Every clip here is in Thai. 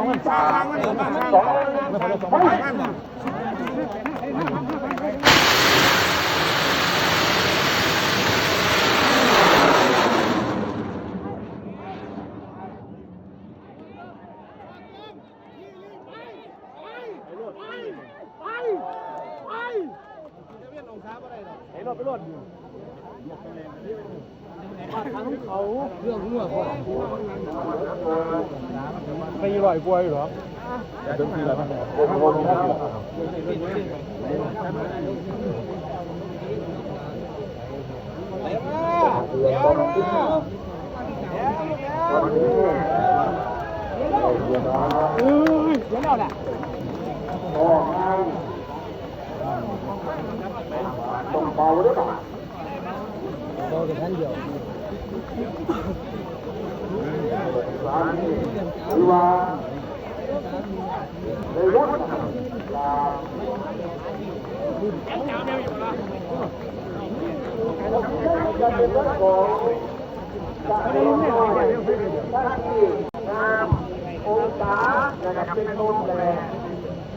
เอาของมันสามสองไป ไอ้รถไปรถทางเขาเรื่องหัวเขาไปยี่ร้อยกว่าอยู่หรอเดิมทีละพันเดือนต้นที่วันนี้เดือนน้อยเอ้ยเดี๋ยวแล้วแหละออกงานต้องเบาด้วยป่ะโตแต่ท่านเดียวร้านนี้หรือว่าในรุ่นลาจะเป็นเรื่องของการเรียนรู้ท่านที่งามองศานะครับเป็นโนมแลลิน กันเด้อก่อนเดียวเนี่ยตัวตัวเรื่องไหนที่มั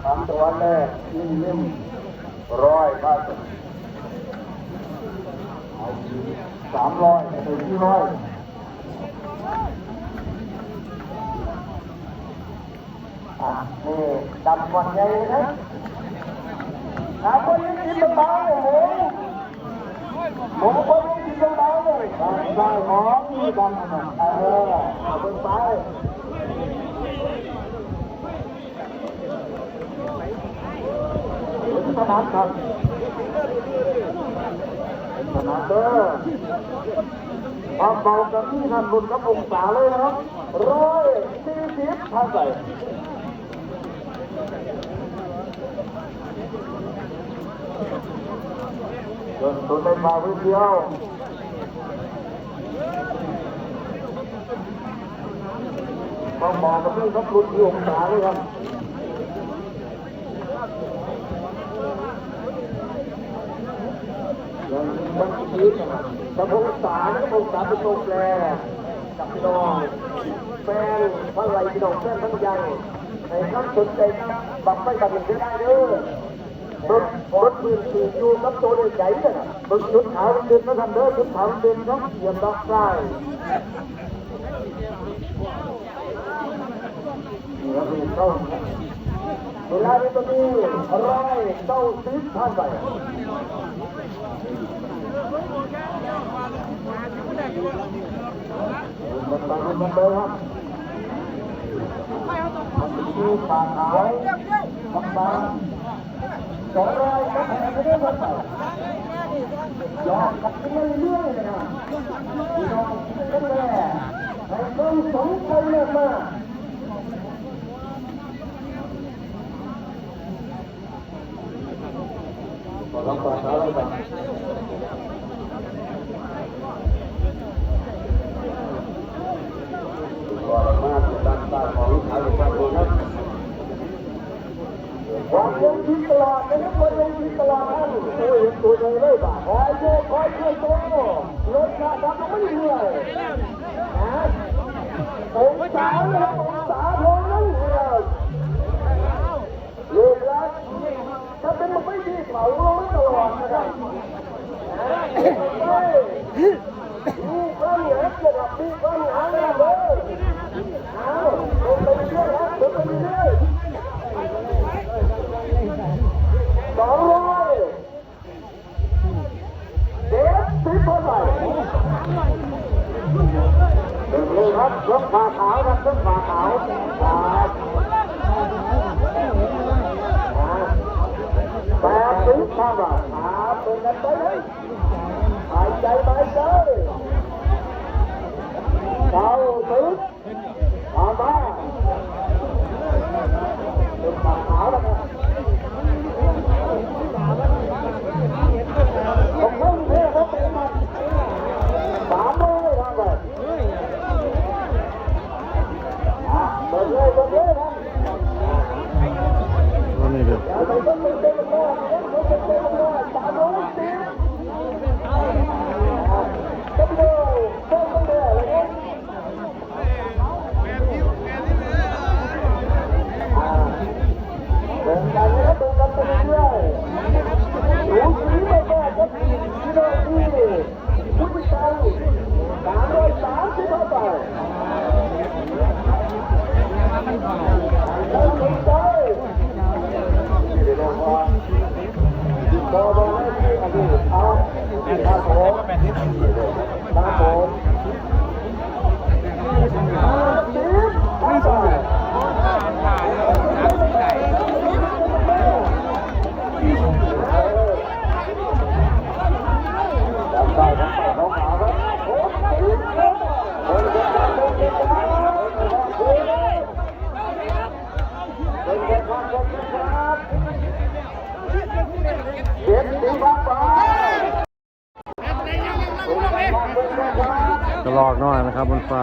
ะบามตัวแรกนิ่มๆร้อยบาทเอาสามร้อยถึงที่ร้อยอะนี่ดำก่อนใหญ่นะหาคนนี้กินเบาเลยหมูหมูคนนี้กินเบาเลยได้หอมมีดำนะเออเอาไปไป ถนัดครับถนัดเด้อความเบากับที่ท่านบุญกับองศาเลยนะครับร้อยสี่สิบท่านใส่เดินตัวได้มาวิเดียวต้องบอกกับพี่ครับรุ่นที่องศาเลยครับยัง มันคิดนะครับกับองศารับองศารเป็นโรงแปรกับพี่น้องแฟนทั้งไรพี่น้องแฟนทั้งยังในท่านสนใจบักไม่บักอย่งได้เด้อรถรถปืนตีอยู่กับตัวเด็กใหญ่เนี่ยรถชุดขาวเด่นนะท่านเด้อชุดขาวเด่นครับเหยียบดอกไส้นี่ครับนี่เข้า เวลานี้ก็มีร้อยเก้าสิบท่านไปมันไปมันไปครับมันคือปากขาวบางๆสองร้อยครับไม่ได้มาใส่ยอดกับเรื่อยเรื่อยๆนะพี่น้องก็แม่ให้ต้องสองคนเลยมาขอรับฝากแล้วครับขอรับมาติดตามตาของขายของคนครับ วันยังคิดต ลอดนะครับวันยังคิดตลอดท่านโอ้ยตัวใหญ่เลยบ่าคอยโยคอยช่วยโตรถขาดับไม่เหนื่อยนะองศาเลย บเท่าไหร่ครับเป็นกันไปเลยหายใจไปเลยเข้าถึง สิบตังค์สามร้อยสามสิบห้าบาทต้องดีใจก็บอกให้ที่อดีตเอาครับผมครับผม เะลอกน้อยนะครับบนฟ้า